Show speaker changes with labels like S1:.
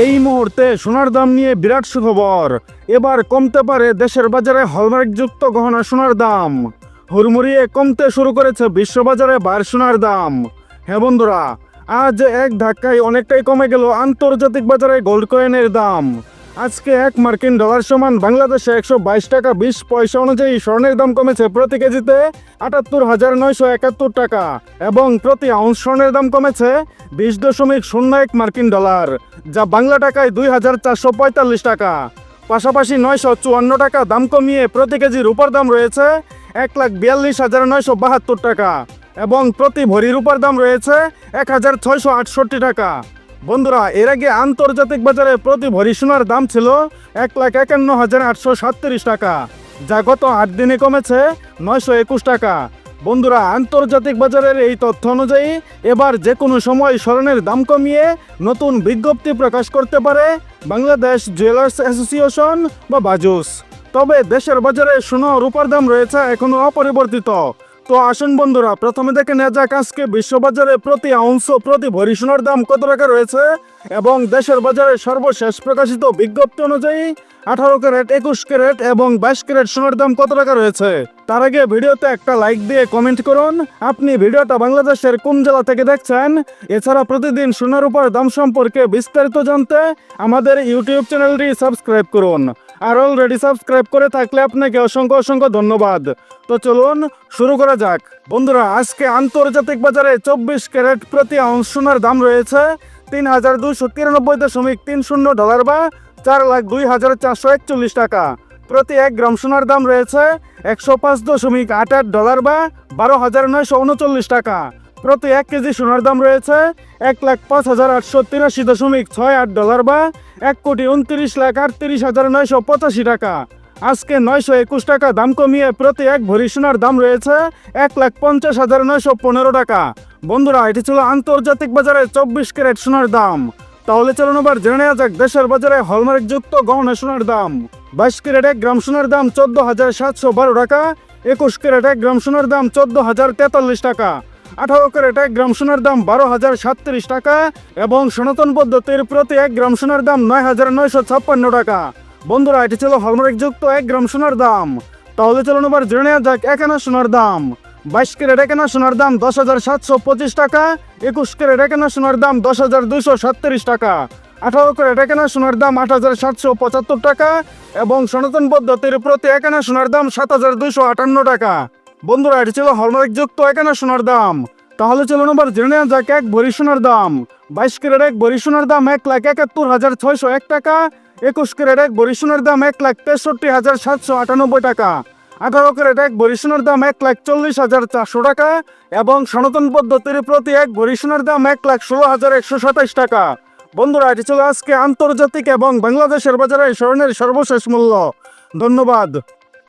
S1: এই মুহূর্তে সোনার দাম নিয়ে বিরাট সুখবর। এবার কমতে পারে দেশের বাজারে হলমার্কযুক্ত গহনা সোনার দাম। হুড়মুড়িয়ে কমতে শুরু করেছে বিশ্ববাজারে বার সোনার দাম। হ্যাঁ বন্ধুরা, আজ এক ধাক্কায় অনেকটাই কমে গেল আন্তর্জাতিক বাজারে গোল্ড কয়েনের দাম। আজকে এক মার্কিন ডলার সমান বাংলাদেশে একশো বাইশ টাকা বিশ পয়সা অনুযায়ী স্বর্ণের দাম কমেছে প্রতি কেজিতে আটাত্তর হাজার নয়শো একাত্তর টাকা এবং প্রতি আউন্স স্বর্ণের দাম কমেছে বিশ দশমিক শূন্য এক মার্কিন ডলার যা বাংলা টাকায় দুই হাজার চারশো পঁয়তাল্লিশ টাকা। পাশাপাশি নয়শো চুয়ান্ন টাকা দাম কমিয়ে প্রতি কেজি রূপার দাম রয়েছে এক লাখ বিয়াল্লিশ হাজার নয়শো বাহাত্তর টাকা এবং প্রতি ভরি রূপার দাম রয়েছে এক হাজার ছয়শো আটষট্টি টাকা। বন্ধুরা, এর আগে আন্তর্জাতিক বাজারে প্রতি ভরি সোনার দাম ছিল এক লাখ একান্ন হাজার আটশো সাতত্রিশ টাকা, যা গত আট দিনে কমেছে নয়শো একুশ টাকা। বন্ধুরা, আন্তর্জাতিক বাজারের এই তথ্য অনুযায়ী এবার যে কোনো সময় স্বর্ণের দাম কমিয়ে নতুন বিজ্ঞপ্তি প্রকাশ করতে পারে বাংলাদেশ জুয়েলার্স অ্যাসোসিয়েশন বা বাজুস। তবে দেশের বাজারে সোনা রূপার দাম রয়েছে এখনও অপরিবর্তিত। তো আসুন বন্ধুরা, প্রথমে দেখে নেওয়া যাক আজকে বিশ্ববাজারে প্রতি আউন্স প্রতি ভরি সোনার দাম কত টাকা রয়েছে এবং দেশের বাজারে সর্বশেষ প্রকাশিত বিজ্ঞপ্তি অনুযায়ী আঠারো ক্যারেট, একুশ ক্যারেট এবং বাইশ ক্যারেট সোনার দাম কত টাকা রয়েছে? তার আগে ভিডিওতে একটা লাইক দিয়ে কমেন্ট করুন। আপনি ভিডিওটা বাংলাদেশের কোন জেলা থেকে দেখছেন? এছাড়া প্রতিদিন সোনার উপর দাম সম্পর্কে বিস্তারিত জানতে আমাদের ইউটিউব চ্যানেলটি সাবস্ক্রাইব করুন। আর অলরেডি সাবস্ক্রাইব করে থাকলে আপনাকে অসংখ্য অসংখ্য ধন্যবাদ। তো চলুন, শুরু করা যাক। বন্ধুরা, আজকে আন্তর্জাতিক বাজারে চব্বিশ ক্যারেট প্রতি আউন্স সোনার দাম রয়েছে তিন হাজার দুশো তিরানব্বই দশমিক তিন শূন্য ডলার বা চার লাখ দুই হাজার চারশো একচল্লিশ টাকা। প্রতি এক গ্রাম সোনার দাম রয়েছে একশো পাঁচ দশমিক আট আট ডলার বা বারো হাজার নয়শো উনচল্লিশ টাকা। প্রতি এক কেজি সোনার দাম রয়েছে এক লাখ পাঁচ হাজার আটশো তিরাশি দশমিক ছয় আট ডলার বা এক কোটি উনত্রিশ লাখ আটত্রিশ হাজার নয়শো পঁচাশি টাকা। আজকে নয়শো একুশ টাকা দাম কমিয়ে প্রতি এক ভরি সোনার দাম রয়েছে এক লাখ পঞ্চাশ হাজার নয়শো পনেরো টাকা। বন্ধুরা, এটি ছিল আন্তর্জাতিক বাজারে চব্বিশ ক্যারেট সোনার দাম। তাহলে চলুন এবার জেনে নেওয়া যাক দেশের বাজারে হলমার্ক যুক্ত গহনা সোনার দাম। বাইশ ক্যারেট এক গ্রাম সোনার দাম চোদ্দ হাজার সাতশো বারো টাকা, একুশ ক্যারেট এক গ্রাম সোনার দাম চোদ্দ হাজার তেতাল্লিশ টাকা। আঠারো ক্যারেট, এক গ্রাম সোনার দাম বারো হাজার সাতত্রিশ টাকা এবং সনাতন পদ্ধতির প্রতি এক গ্রাম সোনার দাম নয় হাজার নয়শো ছাপ্পান্ন টাকা। বন্ধুরা, এটি ছিল হলমার্ক যুক্ত এক গ্রাম সোনার দাম। তাহলে চলুন এবার জেনে নেওয়া যাক একানা সোনার দাম। বাইশ ক্যারেট একানা সোনার দাম দশ হাজার সাতশো পঁচিশ টাকা, একুশ ক্যারেট একানা সোনার দাম দশ হাজার দুশো সাতত্রিশ টাকা, আঠারো ক্যারেট একানা সোনার দাম আট হাজার সাতশো পঁচাত্তর টাকা এবং সনাতন পদ্ধতির প্রতি একানা সোনার দাম সাত হাজার দুশো আটান্ন টাকা। বন্ধুরা, এটি ছিল হলমার্ক যুক্ত একানা সোনার দাম। তাহলে চলুন এবার জেনে নেওয়া যাক এক ভরি সোনার দাম। বাইশ ক্যারেট এক ভরি সোনার দাম এক লাখ একাত্তর হাজার ছয়শো এক টাকা। একুশ ক্যারেট এক ভরি সোনার দাম এক লাখ তেষট্টি হাজার সাতশো আটানব্বই টাকা। আঠারো ক্যারেট এক ভরি সোনার দাম এক লাখ চল্লিশ হাজার চারশো টাকা এবং সনাতন পদ্ধতির প্রতি এক ভরি সোনার দাম এক লাখ ষোলো হাজার একশো সাতাইশ টাকা। বন্ধুরা, এটি ছিল আজকে আন্তর্জাতিক এবং বাংলাদেশের বাজারে স্বর্ণের সর্বশেষ মূল্য। ধন্যবাদ।